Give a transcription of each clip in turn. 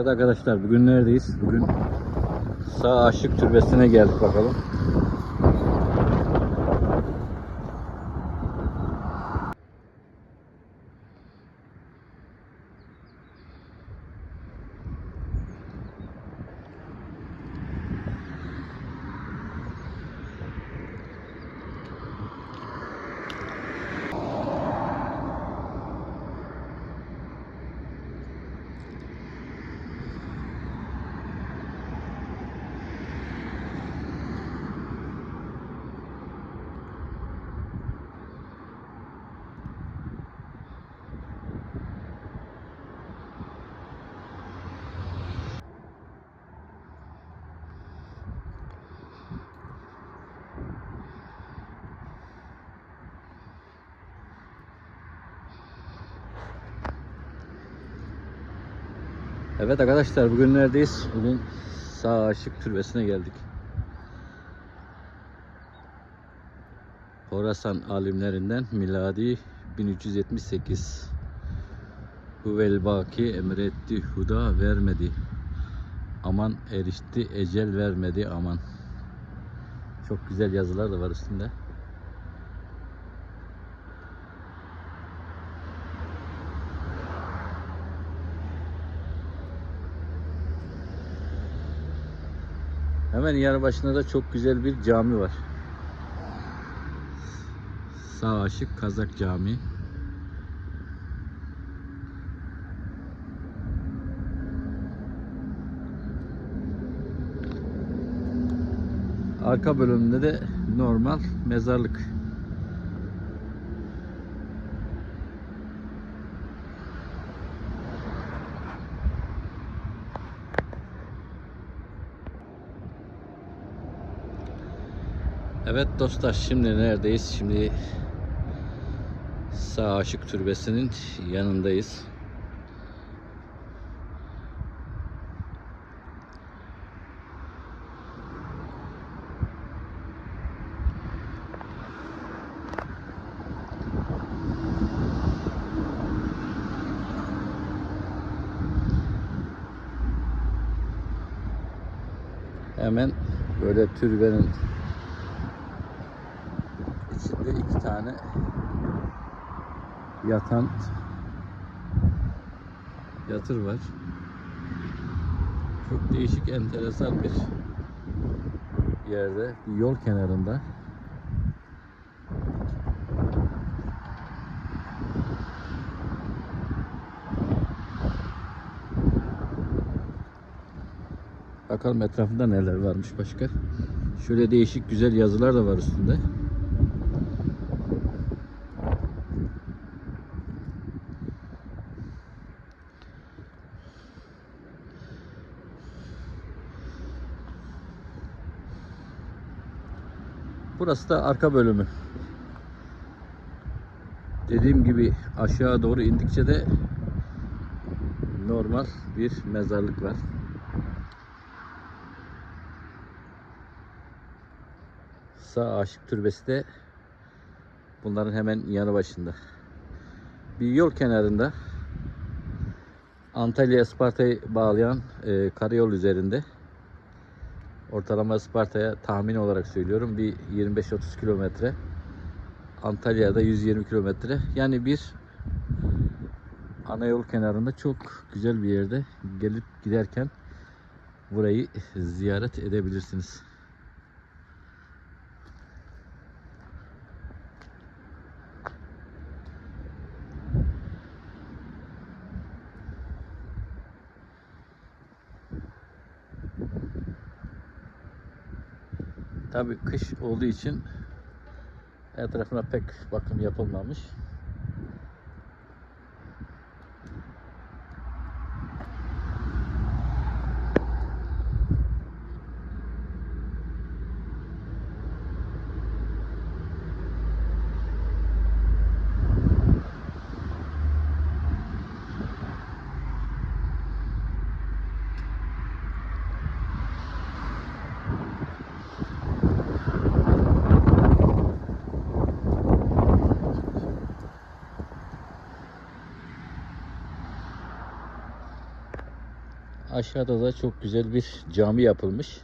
Evet arkadaşlar bugün neredeyiz? Bugün Sağ Aşık Türbesi'ne geldik bakalım. Evet arkadaşlar bugün neredeyiz? Bugün Sağ Aşık Türbesi'ne geldik. Horasan alimlerinden miladi 1378 Huvel baki emretti huda vermedi Aman erişti ecel vermedi aman Çok güzel yazılar da var üstünde Hemen yanı başında da çok güzel bir cami var. Sağ Aşık Kazak Camii. Arka bölümünde de normal mezarlık. Evet dostlar şimdi neredeyiz? Şimdi Sağ Aşık Türbesi'nin yanındayız. Hemen böyle türbenin içinde iki tane yatan yatır var. Çok değişik enteresan bir yerde, bir yol kenarında. Bakalım etrafında neler varmış başka. Şöyle değişik güzel yazılar da var üstünde. Burası da arka bölümü. Dediğim gibi aşağı doğru indikçe de normal bir mezarlık var. Sağ Aşık Türbesi de bunların hemen yanı başında. Bir yol kenarında Antalya Isparta'yı bağlayan e, karayol üzerinde ortalama Isparta'ya tahmin olarak söylüyorum. Bir 25-30 kilometre. Antalya'da 120 kilometre. Yani bir ana yol kenarında çok güzel bir yerde gelip giderken burayı ziyaret edebilirsiniz. Tabi kış olduğu için etrafına pek bakım yapılmamış. Aşağıda da çok güzel bir cami yapılmış.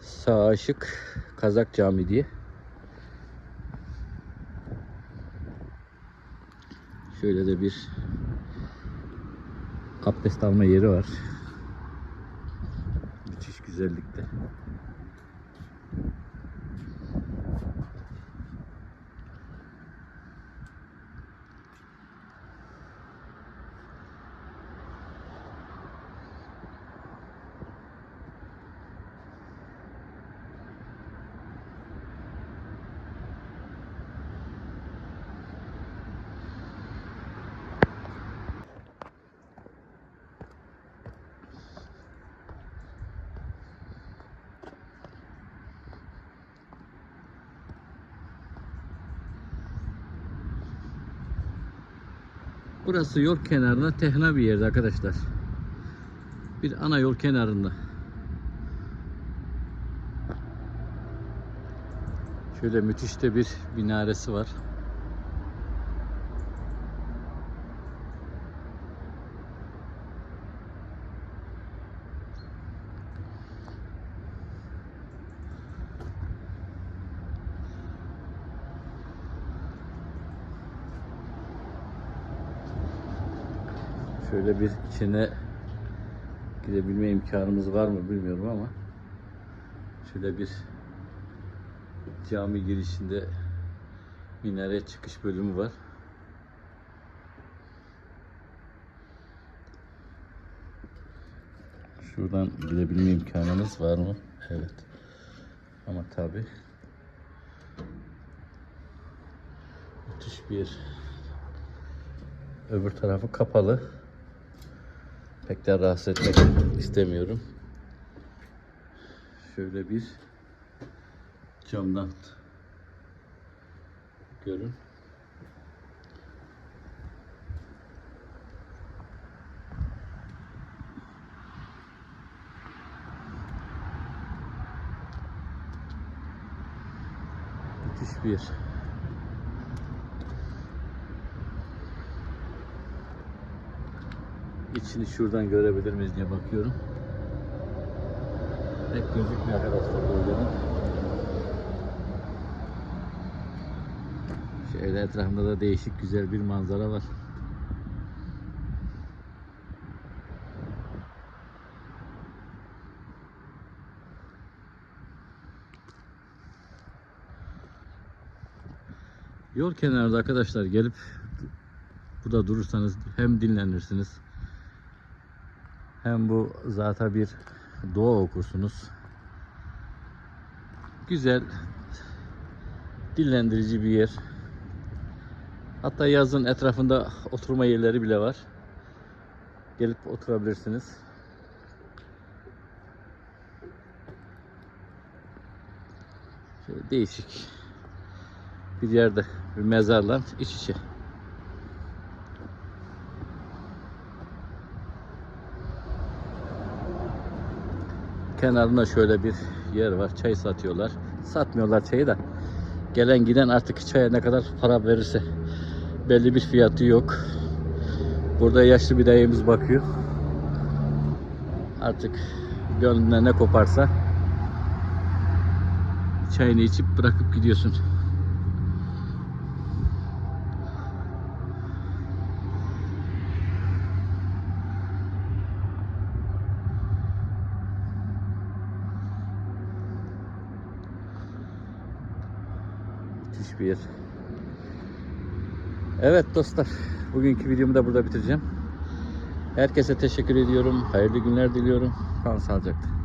Sağ Aşık Kazak Cami diye. Şöyle de bir abdest alma yeri var. Müthiş güzellikte. Burası yol kenarında tehna bir yerde arkadaşlar. Bir ana yol kenarında. Şöyle müthiş de bir minaresi var. Şöyle bir içine girebilme imkanımız var mı bilmiyorum ama şöyle bir cami girişinde minare çıkış bölümü var. Şuradan girebilme imkanımız var mı? Evet. Ama tabi müthiş bir. Öbür tarafı kapalı. Pek de rahatsız etmek istemiyorum. Şöyle bir camdan görün. Müthiş bir İçini şuradan görebilir miyiz diye bakıyorum. Pek gözükmüyor arkadaşlar bölgenin. Şöyle etrafında da değişik güzel bir manzara var. Yol kenarında arkadaşlar gelip burada durursanız hem dinlenirsiniz hem bu zaten bir doğa okursunuz. Güzel, dinlendirici bir yer. Hatta yazın etrafında oturma yerleri bile var. Gelip oturabilirsiniz. Değişik bir yerde bir mezarla iç içe. Kenarında şöyle bir yer var. Çay satıyorlar. Satmıyorlar çayı da. Gelen giden artık çaya ne kadar para verirse belli bir fiyatı yok. Burada yaşlı bir dayımız bakıyor. Artık gönlüne ne koparsa çayını içip bırakıp gidiyorsun. Müthiş bir yer. Evet dostlar, bugünkü videomu da burada bitireceğim. Herkese teşekkür ediyorum. Hayırlı günler diliyorum. Kalın sağlıcakla.